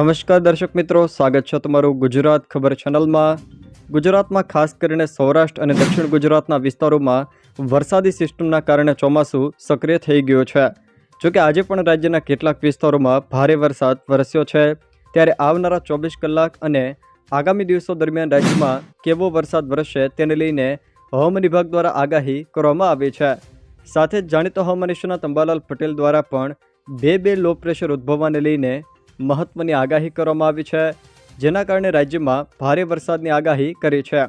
નમસ્કાર દર્શક મિત્રો, સ્વાગત છે તમારું ગુજરાત ખબર ચેનલમાં. ગુજરાતમાં ખાસ કરીને સૌરાષ્ટ્ર અને દક્ષિણ ગુજરાતના વિસ્તારોમાં વરસાદી સિસ્ટમના કારણે ચોમાસું સક્રિય થઈ ગયું છે. જોકે આજે પણ રાજ્યના કેટલાક વિસ્તારોમાં ભારે વરસાદ વરસ્યો છે. ત્યારે આવનારા ચોવીસ કલાક અને આગામી દિવસો દરમિયાન રાજ્યમાં કેવો વરસાદ વરસશે તેને લઈને હવામાન વિભાગ દ્વારા આગાહી કરવામાં આવી છે. સાથે જ જાણીતા હવામાન નિષ્ણાત અંબાલાલ પટેલ દ્વારા પણ બે બે લો પ્રેશર ઉદ્ભવવાને લઈને મહત્વની આગાહી કરવામાં આવી છે, જેના કારણે રાજ્યમાં ભારે વરસાદની આગાહી કરી છે.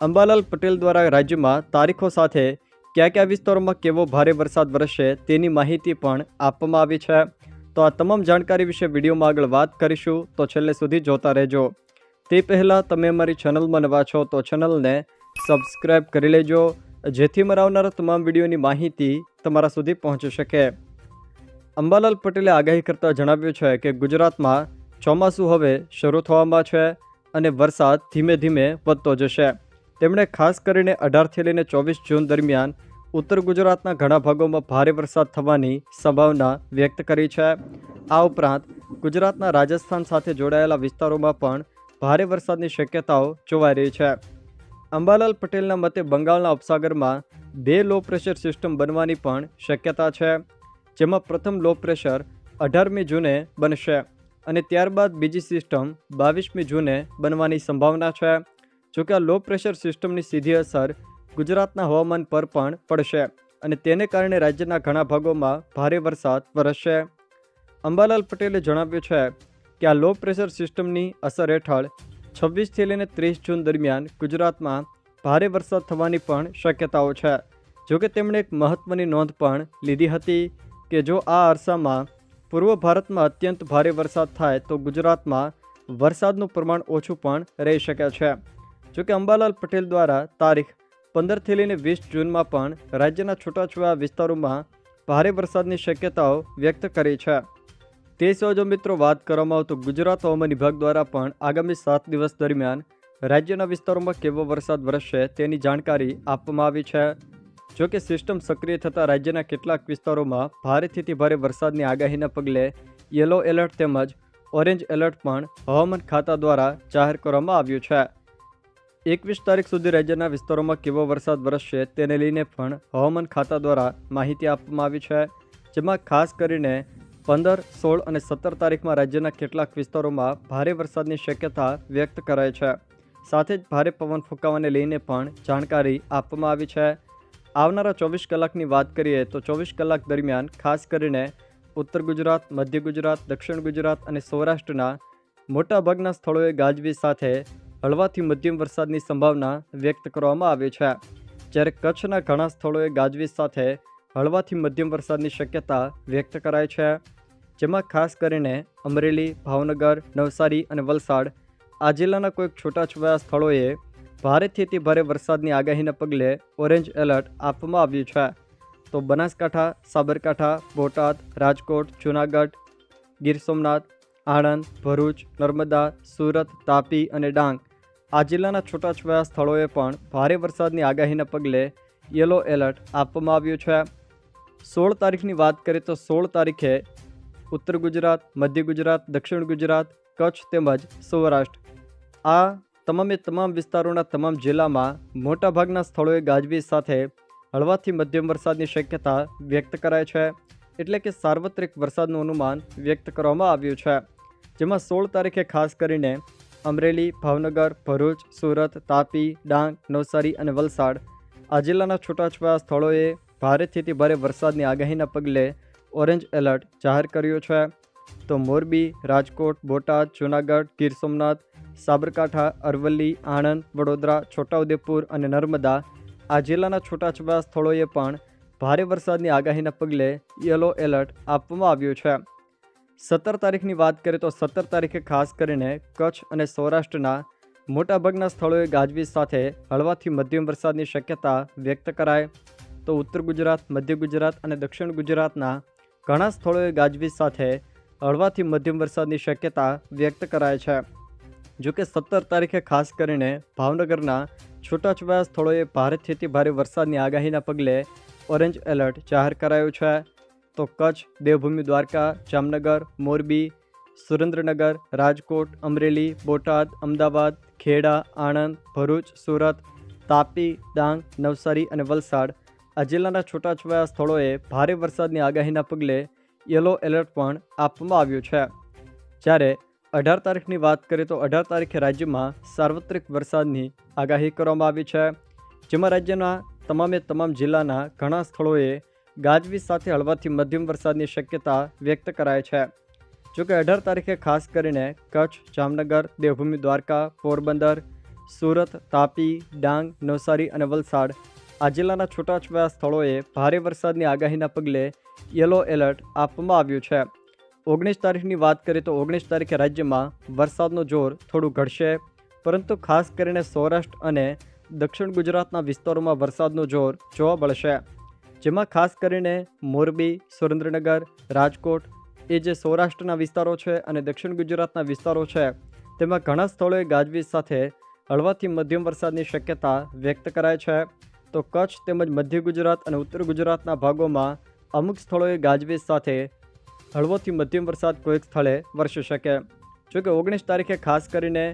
અંબાલાલ પટેલ દ્વારા રાજ્યમાં તારીખો સાથે કયા કયા વિસ્તારોમાં કેવો ભારે વરસાદ વરસશે તેની માહિતી પણ આપવામાં આવી છે. તો આ તમામ જાણકારી વિશે વિડીયોમાં આગળ વાત કરીશું, તો છેલ્લે સુધી જોતા રહેજો. તે પહેલાં તમે અમારી ચેનલમાં નવા છો, તો ચેનલને સબસ્ક્રાઈબ કરી લેજો, જેથી મારા આવનારા તમામ વિડીયોની માહિતી તમારા સુધી પહોંચી શકે. અંબાલાલ પટેલે આગાહી કરતા જણાવ્યું છે કે ગુજરાતમાં ચોમાસું હવે શરૂ થવામાં છે અને વરસાદ ધીમે ધીમે વધતો જશે. તેમણે ખાસ કરીને અઢારથી લઈને ચોવીસ જૂન દરમિયાન ઉત્તર ગુજરાતના ઘણા ભાગોમાં ભારે વરસાદ થવાની સંભાવના વ્યક્ત કરી છે. આ ઉપરાંત ગુજરાતના રાજસ્થાન સાથે જોડાયેલા વિસ્તારોમાં પણ ભારે વરસાદની શક્યતાઓ જોવાઈ રહી છે. અંબાલાલ પટેલના મતે બંગાળના ઉપસાગરમાં બે લો પ્રેશર સિસ્ટમ બનવાની પણ શક્યતા છે. જેમાં પ્રથમ લો પ્રેશર અઢારમી જૂને બનશે અને ત્યારબાદ બીજી સિસ્ટમ બાવીસમી જૂને બનવાની સંભાવના છે. જોકે આ લો પ્રેશર સિસ્ટમની સીધી અસર ગુજરાતના હવામાન પર પણ પડશે અને તેને કારણે રાજ્યના ઘણા ભાગોમાં ભારે વરસાદ વરસશે. અંબાલાલ પટેલે જણાવ્યું છે કે આ લો પ્રેશર સિસ્ટમની અસર હેઠળ છવ્વીસથી લઈને ત્રીસ જૂન દરમિયાન ગુજરાતમાં ભારે વરસાદ થવાની પણ શક્યતાઓ છે. જોકે તેમણે એક મહત્ત્વની નોંધ પણ લીધી હતી. કે જો આ અરસામાં પૂર્વ ભારતમાં અત્યંત ભારે વરસાદ થાય તો ગુજરાતમાં વરસાદનું પ્રમાણ ઓછું પણ રહી શકે છે. જોકે અંબાલાલ પટેલ દ્વારા તારીખ પંદરથી લઈને વીસ જૂનમાં પણ રાજ્યના છૂટાછવાયા વિસ્તારોમાં ભારે વરસાદની શક્યતાઓ વ્યક્ત કરી છે. તે સિવાય જો મિત્રો વાત કરવામાં આવે ગુજરાત હવામાન વિભાગ દ્વારા પણ આગામી સાત દિવસ દરમિયાન રાજ્યના વિસ્તારોમાં કેવો વરસાદ વરસશે તેની જાણકારી આપવામાં આવી છે. જો કે સિસ્ટમ સક્રિય થતાં રાજ્યના કેટલાક વિસ્તારોમાં ભારેથી ભારે વરસાદની આગાહીના પગલે યલો એલર્ટ તેમજ ઓરેન્જ એલર્ટ પણ હવામાન ખાતા દ્વારા જાહેર કરવામાં આવ્યું છે. એકવીસ તારીખ સુધી રાજ્યના વિસ્તારોમાં કેવો વરસાદ વરસશે તેને લઈને પણ હવામાન ખાતા દ્વારા માહિતી આપવામાં આવી છે, જેમાં ખાસ કરીને પંદર, સોળ અને સત્તર તારીખમાં રાજ્યના કેટલાક વિસ્તારોમાં ભારે વરસાદની શક્યતા વ્યક્ત કરાય છે. સાથે જ ભારે પવન ફૂંકાવાને લઈને પણ જાણકારી આપવામાં આવી છે. આવનારા ચોવીસ કલાકની વાત કરીએ તો ચોવીસ કલાક દરમિયાન ખાસ કરીને ઉત્તર ગુજરાત, મધ્ય ગુજરાત, દક્ષિણ ગુજરાત અને સૌરાષ્ટ્રના મોટાભાગના સ્થળોએ ગાજવીજ સાથે હળવાથી મધ્યમ વરસાદની સંભાવના વ્યક્ત કરવામાં આવી છે. જ્યારે કચ્છના ઘણા સ્થળોએ ગાજવીજ સાથે હળવાથી મધ્યમ વરસાદની શક્યતા વ્યક્ત કરાય છે. જેમાં ખાસ કરીને અમરેલી, ભાવનગર, નવસારી અને વલસાડ આ જિલ્લાના કોઈક છૂટાછવાયા સ્થળોએ ભારેથી અતિ ભારે વરસાદની આગાહીના પગલે ઓરેન્જ એલર્ટ આપવામાં આવ્યું છે. તો બનાસકાંઠા, સાબરકાંઠા, બોટાદ, રાજકોટ, જૂનાગઢ, ગીર સોમનાથ, આણંદ, ભરૂચ, નર્મદા, સુરત, તાપી અને ડાંગ આ જિલ્લાના છૂટાછવાયા સ્થળોએ પણ ભારે વરસાદની આગાહીના પગલે યલો એલર્ટ આપવામાં આવ્યું છે. સોળ તારીખની વાત કરીએ તો સોળ તારીખે ઉત્તર ગુજરાત, મધ્ય ગુજરાત, દક્ષિણ ગુજરાત, કચ્છ તેમજ સૌરાષ્ટ્ર આ તમામે તમામ વિસ્તારોના તમામ જિલ્લામાં મોટાભાગના સ્થળોએ ગાજવીજ સાથે હળવાથી મધ્યમ વરસાદની શક્યતા વ્યક્ત કરાય છે. એટલે કે સાર્વત્રિક વરસાદનું અનુમાન વ્યક્ત કરવામાં આવ્યું છે. જેમાં સોળ તારીખે ખાસ કરીને અમરેલી, ભાવનગર, ભરૂચ, સુરત, તાપી, ડાંગ, નવસારી અને વલસાડ આ જિલ્લાના છૂટાછવાયા સ્થળોએ ભારેથી ભારે વરસાદની આગાહીના પગલે ઓરેન્જ એલર્ટ જાહેર કર્યું છે. તો મોરબી, રાજકોટ, બોટાદ, જૂનાગઢ, ગીર સોમનાથ, સાબરકાંઠા, અરવલ્લી, આણંદ, વડોદરા, છોટાઉદેપુર અને નર્મદા આ જિલ્લાના છૂટાછવાયા સ્થળોએ પણ ભારે વરસાદની આગાહીના પગલે યલો એલર્ટ આપવામાં આવ્યું છે. સત્તર તારીખની વાત કરીએ તો સત્તર તારીખે ખાસ કરીને કચ્છ અને સૌરાષ્ટ્રના મોટાભાગના સ્થળોએ ગાજવીજ સાથે હળવાથી મધ્યમ વરસાદની શક્યતા વ્યક્ત કરાય. તો ઉત્તર ગુજરાત, મધ્ય ગુજરાત અને દક્ષિણ ગુજરાતના ઘણા સ્થળોએ ગાજવીજ સાથે હળવાથી મધ્યમ વરસાદની શક્યતા વ્યક્ત કરાય છે. જો કે સત્તર તારીખે ખાસ કરીને ભાવનગરના છૂટાછવાયા સ્થળોએ ભારેથી ભારે વરસાદની આગાહીના પગલે ઓરેન્જ એલર્ટ જાહેર કરાયું છે. તો કચ્છ, દેવભૂમિ, દ્વારકા, જામનગર, મોરબી, સુરેન્દ્રનગર, રાજકોટ, અમરેલી, બોટાદ, અમદાવાદ, ખેડા, આણંદ, ભરૂચ, સુરત, તાપી, ડાંગ, નવસારી અને વલસાડ આ જિલ્લાના છૂટાછવાયા સ્થળોએ ભારે વરસાદની આગાહીના પગલે યલો એલર્ટ પણ આપવામાં આવ્યું છે. જ્યારે અઢાર તારીખની વાત કરીએ તો અઢાર તારીખે રાજ્યમાં સાર્વત્રિક વરસાદની આગાહી કરવામાં આવી છે. જેમાં રાજ્યના તમામે તમામ જિલ્લાના ઘણા સ્થળોએ ગાજવીજ સાથે હળવાથી મધ્યમ વરસાદની શક્યતા વ્યક્ત કરાય છે. જોકે અઢાર તારીખે ખાસ કરીને કચ્છ, જામનગર, દેવભૂમિ, દ્વારકા, પોરબંદર, સુરત, તાપી, ડાંગ, નવસારી અને વલસાડ આ જિલ્લાના છૂટાછવાયા સ્થળોએ ભારે વરસાદની આગાહીના પગલે યલો એલર્ટ આપવામાં આવ્યું છે. ઓગણીસ તારીખની વાત કરીએ તો ઓગણીસ તારીખે રાજ્યમાં વરસાદનું જોર થોડું ઘટશે, પરંતુ ખાસ કરીને સૌરાષ્ટ્ર અને દક્ષિણ ગુજરાતના વિસ્તારોમાં વરસાદનું જોર જોવા મળશે. જેમાં ખાસ કરીને મોરબી, સુરેન્દ્રનગર, રાજકોટ એ જે સૌરાષ્ટ્રના વિસ્તારો છે અને દક્ષિણ ગુજરાતના વિસ્તારો છે, તેમાં ઘણા સ્થળોએ ગાજવીજ સાથે હળવાથી મધ્યમ વરસાદની શક્યતા વ્યક્ત કરાય છે. તો કચ્છ તેમજ મધ્ય ગુજરાત અને ઉત્તર ગુજરાતના ભાગોમાં અમુક સ્થળોએ ગાજવીજ સાથે હળવોથી મધ્યમ વરસાદ કોઈક સ્થળે વરસી શકે. જોકે ઓગણીસ તારીખે ખાસ કરીને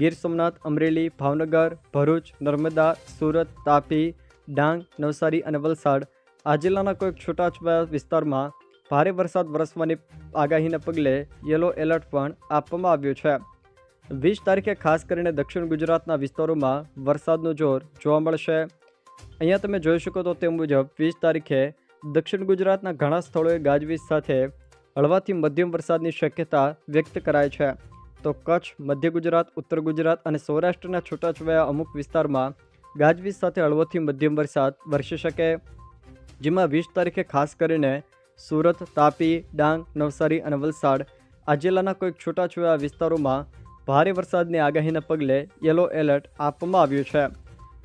ગીર સોમનાથ, અમરેલી, ભાવનગર, ભરૂચ, નર્મદા, સુરત, તાપી, ડાંગ, નવસારી અને વલસાડ આ જિલ્લાના કોઈક છૂટાછવાયા વિસ્તારમાં ભારે વરસાદ વરસવાની આગાહીને પગલે યલો એલર્ટ પણ આપવામાં આવ્યું છે. વીસ તારીખે ખાસ કરીને દક્ષિણ ગુજરાતના વિસ્તારોમાં વરસાદનું જોર જોવા મળશે. અહીંયા તમે જોઈ શકો તો તે મુજબ વીસ તારીખે દક્ષિણ ગુજરાતના ઘણા સ્થળોએ ગાજવીજ સાથે હળવાથી મધ્યમ વરસાદની શક્યતા વ્યક્ત કરાય છે. તો કચ્છ, મધ્ય ગુજરાત, ઉત્તર ગુજરાત અને સૌરાષ્ટ્રના છૂટાછવાયા અમુક વિસ્તારમાં ગાજવીજ સાથે હળવોથી મધ્યમ વરસાદ વરસી શકે. જેમાં વીસ તારીખે ખાસ કરીને સુરત, તાપી, ડાંગ, નવસારી અને વલસાડ આ જિલ્લાના કોઈક છૂટાછવાયા વિસ્તારોમાં ભારે વરસાદની આગાહીના પગલે યલો એલર્ટ આપવામાં આવ્યું છે.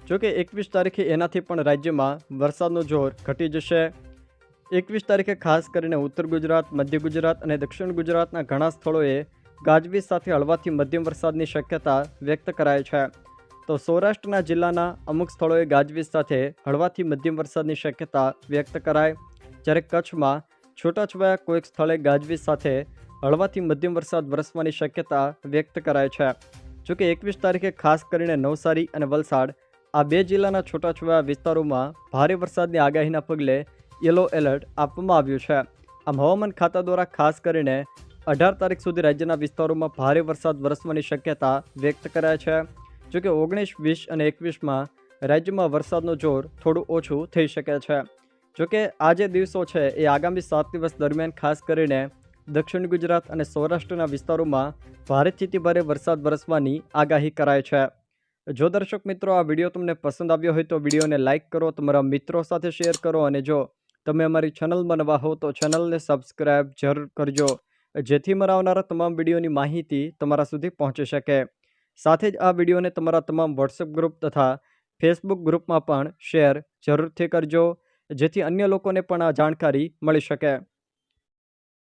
જોકે એકવીસ તારીખે એનાથી પણ રાજ્યમાં વરસાદનું જોર ઘટી જશે. એકવીસ તારીખે ખાસ કરીને ઉત્તર ગુજરાત, મધ્ય ગુજરાત અને દક્ષિણ ગુજરાતના ઘણા સ્થળોએ ગાજવીજ સાથે હળવાથી મધ્યમ વરસાદની શક્યતા વ્યક્ત કરાય છે. તો સૌરાષ્ટ્રના જિલ્લાના અમુક સ્થળોએ ગાજવીજ સાથે હળવાથી મધ્યમ વરસાદની શક્યતા વ્યક્ત કરાય. જ્યારે કચ્છમાં છૂટાછવાયા કોઈક સ્થળે ગાજવીજ સાથે હળવાથી મધ્યમ વરસાદ વરસવાની શક્યતા વ્યક્ત કરાય છે. જોકે એકવીસ તારીખે ખાસ કરીને નવસારી અને વલસાડ આ બે જિલ્લાના છૂટાછવાયા વિસ્તારોમાં ભારે વરસાદની આગાહીના પગલે યલો એલર્ટ આપવામાં આવ્યું છે. આમ હવામાન ખાતા દ્વારા ખાસ કરીને અઢાર તારીખ સુધી રાજ્યના વિસ્તારોમાં ભારે વરસાદ વરસવાની શક્યતા વ્યક્ત કરાય છે. જોકે ઓગણીસ, વીસ અને એકવીસમાં રાજ્યમાં વરસાદનું જોર થોડું ઓછું થઈ શકે છે. જોકે આ જે દિવસો છે એ આગામી સાત દિવસ દરમિયાન ખાસ કરીને દક્ષિણ ગુજરાત અને સૌરાષ્ટ્રના વિસ્તારોમાં ભારેથી ભારે વરસાદ વરસવાની આગાહી કરાય છે. જો દર્શક મિત્રો આ વીડિયો તમને પસંદ આવ્યો હોય તો વિડીયોને લાઇક કરો, તમારા મિત્રો સાથે શેર કરો અને જો તમે અમારી ચેનલમાં નવા હો તો ચેનલને સબસ્ક્રાઈબ જરૂર કરજો. જેથી મારા આવનારા તમામ વિડીયોની માહિતી તમારા સુધી પહોંચી શકે. સાથે જ આ વિડીયોને તમારા તમામ વોટ્સએપ ગ્રુપ તથા ફેસબુક ગ્રુપમાં પણ શેર જરૂરથી કરજો, જેથી અન્ય લોકોને પણ આ જાણકારી મળી શકે.